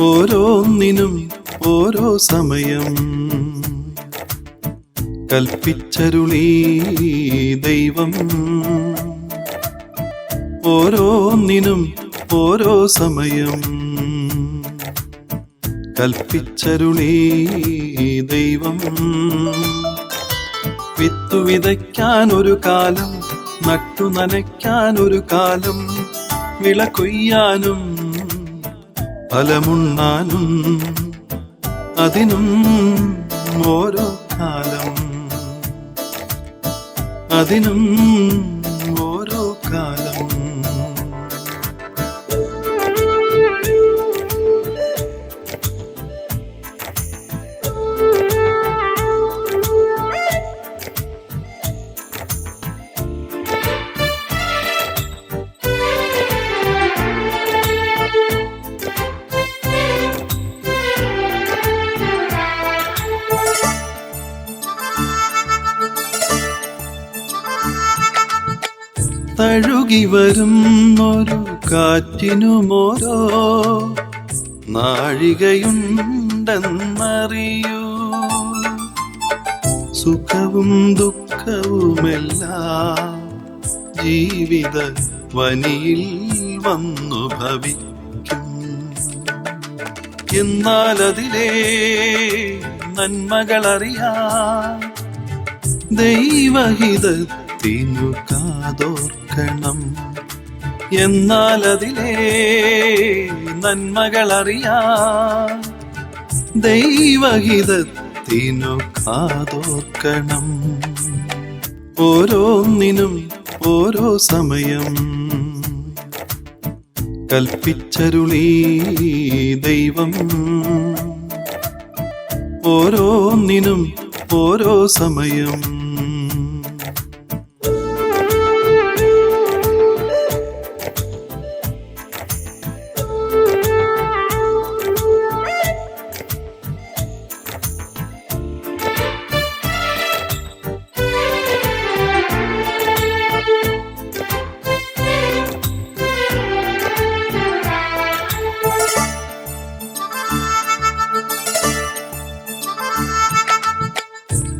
ഓരോന്നിനും ഓരോ സമയം. കൽപ്പിച്ചരുളീ ദൈവം. ഓരോന്നിനും ഓരോ സമയം. കൽപ്പിച്ചരുളീ ദൈവം. വിത്തു വിതയ്ക്കാൻ ഒരു കാലം നട്ടു നനയ്ക്കാൻ ഒരു കാലം വിള കൊയ്യാനും ഫലമുണ്ണാനും അതിനും ഓരോ കാലം അതിനും തഴുകി വരുന്നൊരു കാറ്റിനുമോരോ നാഴികയുണ്ടെന്നറിയൂ. സുഖവും ദുഃഖവുമെല്ലാം ജീവിത വനിയിൽ വന്നു ഭവിക്കും. എന്നാൽ അതിലേ നന്മകളറിയാം ദൈവഹിതത്തിനു കാതോർക്കണം എന്നാൽ അതിലേ നന്മകളറിയാം. ദൈവഹിതത്തിനു കാതോർക്കണം ഓരോന്നിനും ഓരോ സമയം. കൽപ്പിച്ചരുളി ദൈവം. ഓരോന്നിനും ഓരോ സമയം.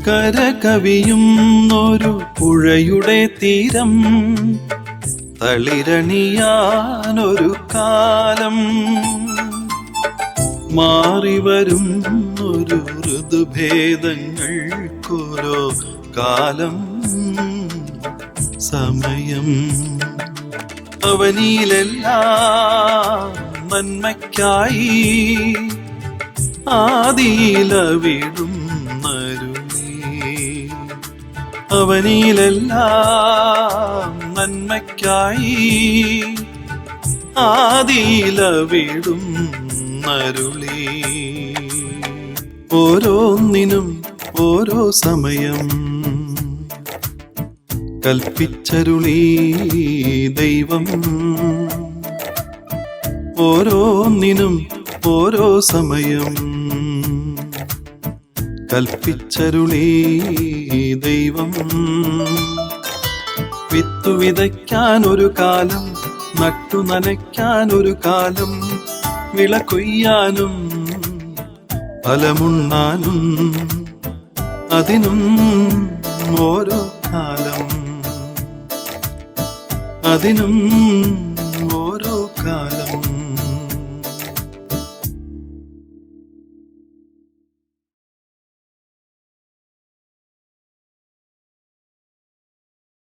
കരകവിയും ഒരു പുഴയുടെ തീരം തളിരണിയാനൊരു കാലം. മാറിവരും ഒരു ഋതുഭേദങ്ങൾക്കൊരോ കാലം. സമയം അവനിയിലെല്ലാം നന്മയ്ക്കായി ആദിയിലവിടും അവനിലെല്ലാം നന്മയ്ക്കായി ആദിയിലവിടും മരുളി ഓരോന്നിനും ഓരോ സമയം കൽപ്പിച്ചരുളി ദൈവം. ഓരോന്നിനും ഓരോ സമയം കൽപ്പിച്ചരുളീ വിതയ്ക്കാൻ ഒരു കാലം നട്ടു നനയ്ക്കാൻ ഒരു കാലം വിള കൊയ്യാനും ഫലമുണ്ണാനും അതിനും ഓരോ കാലം. അതിനും